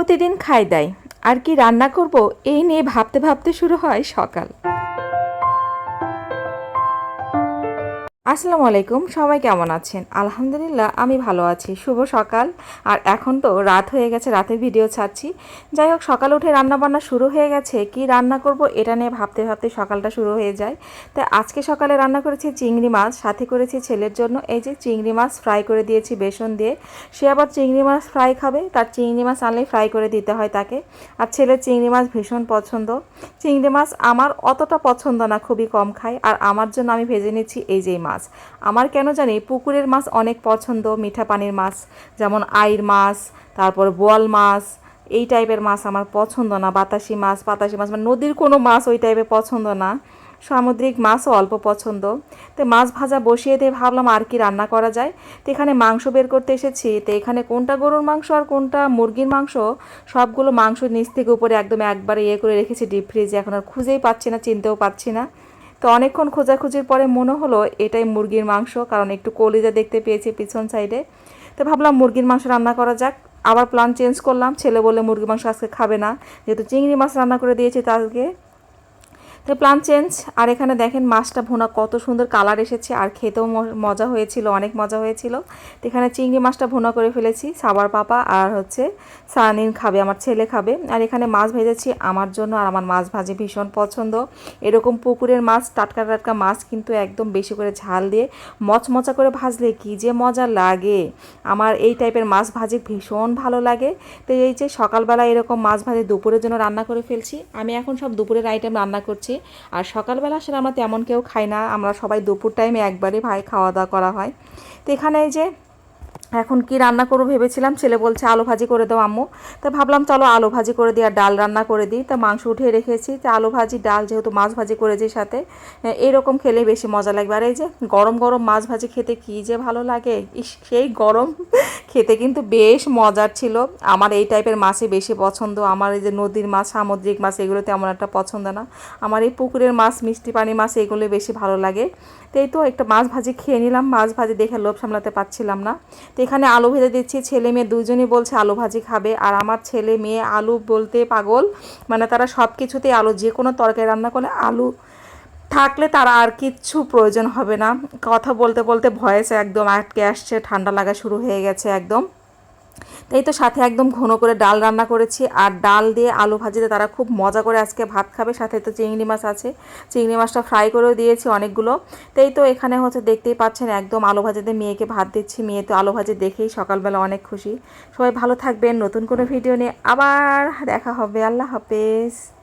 প্রতিদিন খাই দেয়। আর কি রান্না করব এই নিয়ে ভাবতে ভাবতে শুরু হয় সকাল। আসসালামু আলাইকুম, সবাই কেমন আছেন? আলহামদুলিল্লাহ, আমি ভালো আছি। শুভ সকাল। আর এখন তো রাত হয়ে গেছে, রাতে ভিডিও ছাড়ছি। যাই হোক, সকালে উঠে রান্না বান্না শুরু হয়ে গেছে। কি রান্না করব এটা নিয়ে ভাবতে ভাবতে সকালটা শুরু হয়ে যায়। তাই আজকে সকালে রান্না করেছি চিংড়ি মাছ, সাথে করেছি ছেলের জন্য এই যে চিংড়ি মাছ ফ্রাই করে দিয়েছি বেসন দিয়ে। সে আবার চিংড়ি মাছ ফ্রাই খাবে, তার চিংড়ি মাছ আনলেই ফ্রাই করে দিতে হয় তাকে। আর ছেলের চিংড়ি মাছ ভীষণ পছন্দ। চিংড়ি মাছ আমার অতটা পছন্দ না, খুবই কম খায়। আর আমার জন্য আমি ভেজে নিচ্ছি এই যেই মাছ। আমার কেন জানি পুকুরের মাছ অনেক পছন্দ, মিঠা পানির মাছ, যেমন আইর মাছ, তারপর বোয়াল মাছ, এই টাইপের মাছ আমার পছন্দ না, বাতাসি মাছ পাতাসি মাছ মানে নদীর কোনো মাছ ওই টাইপের পছন্দ না। সামুদ্রিক মাছও অল্প পছন্দ। তো মাছ ভাজা বসিয়ে দিয়ে ভাবলাম আর কি রান্না করা যায়। তো এখানে মাংস বের করতে এসেছি। তো এখানে কোনটা গরুর মাংস আর কোনটা মুরগির মাংস, সবগুলো মাংস নিচ থেকে উপরে একদম একবারে ইয়ে করে রেখেছি ডিপ ফ্রিজে। এখন আর খুঁজেই পাচ্ছি না, চিনতেও পাচ্ছি না। তো অনেকক্ষণ খোঁজাখুঁজির পরে মনে হলো এটাই মুরগির মাংস, কারণ একটু কলিজা দেখতে পেয়েছি পিছন সাইডে তো ভাবলাম মুরগির মাংস রান্না করা যাক। আবার প্ল্যান চেঞ্জ করলাম। ছেলে বলে মুরগির মাংস আজকে খাবে না। যেহেতু চিংড়ি মাছ রান্না করে দিয়েছি তাকে তো প্ল্যান চেঞ্জ আর এখানে দেখেন মাছটা ভোনা কত সুন্দর কালার এসেছে, আর খেতেও মজা হয়েছিল, অনেক মজা হয়েছিল। তো এখানে চিংড়ি মাছটা ভোনা করে ফেলেছি সাবার পাপা আর হচ্ছে সানিন খাবে, আমার ছেলে খাবে। আর এখানে মাছ ভেজেছি আমার জন্য, আর আমার মাছ ভাজি ভীষণ পছন্দ। এরকম পুকুরের মাছ, টাটকা টাটকা মাছ কিন্তু একদম বেশি করে ঝাল দিয়ে মচমচা করে ভাজলে কি যে মজা লাগে। আমার এই টাইপের মাছ ভাজি ভীষণ ভালো লাগে। তো এই যে সকালবেলা এরকম মাছ ভাজি দুপুরের জন্য রান্না করে ফেলছি, আমি এখন সব দুপুরের আইটেম রান্না করছি। আর সকালবেলা সেটা আমরা তেমন কেউ খাই না। আমরা সবাই দুপুর টাইমে একবারে ভাই খাওয়া দাওয়া করা হয়। তো এখানে যে এখন কি রান্না করব ভেবেছিলাম, ছেলে বলছে আলু ভাজি করে দাও আম্মু। তা ভাবলাম চলো আলু ভাজি করে দিই আর ডাল রান্না করে দিই। তা মাংস উঠিয়ে রেখেছি, তা আলু ভাজি, ডাল যেহেতু মাছ ভাজি করেছি সাথে এরকম খেলে বেশি মজা লাগবে। আর এই যে গরম গরম মাছ ভাজি খেতে কি যে ভালো লাগে সেই গরম খেতে কিন্তু বেশ মজার ছিল। আমার এই টাইপের মাছই বেশি পছন্দ। আমার এই যে নদীর মাছ, সামুদ্রিক মাছ, এগুলো তেমন একটা পছন্দ না। আমার এই পুকুরের মাছ, মিষ্টি পানি মাছ, এগুলো বেশি ভালো লাগে। তো এই তো একটা মাছ ভাজি খেয়ে নিলাম। মাছ ভাজি দেখে লোভ সামলাতে পারছিলাম না। তো এখানে আলু ভেজে দিচ্ছি। ছেলে মেয়ে দুজনই বলছে, আলু ভাজি খাবে। আর আমার ছেলে মেয়ে আলু বলতে পাগল। মানে তারা সব কিছুতেই আলু, যে কোনো তরকারি রান্না করলে আলু থাকলে তারা আর কিচ্ছু প্রয়োজন হবে না। কথা বলতে বলতে ভয়েস একদম আটকে আসছে, ঠান্ডা লাগা শুরু হয়ে গেছে একদম। তাই তো সাথে একদম ঘন করে ডাল রান্না করেছি আর ডাল দিয়ে আলু ভাজিতে তারা খুব মজা করে আজকে ভাত খাবে। সাথে তো চিংড়ি মাছ আছে। চিংড়ি মাছটা ফ্রাই করেও দিয়েছি অনেকগুলো। তাই তো এখানে হচ্ছে দেখতেই পাচ্ছেন একদম আলু ভাজিতে মেয়েকে ভাত দিচ্ছি। মেয়ে তো আলু ভাজি দেখেই সকালবেলা অনেক খুশি। সবাই ভালো থাকবেন। নতুন কোনো ভিডিও নিয়ে আবার দেখা হবে। আল্লাহ হাফেজ।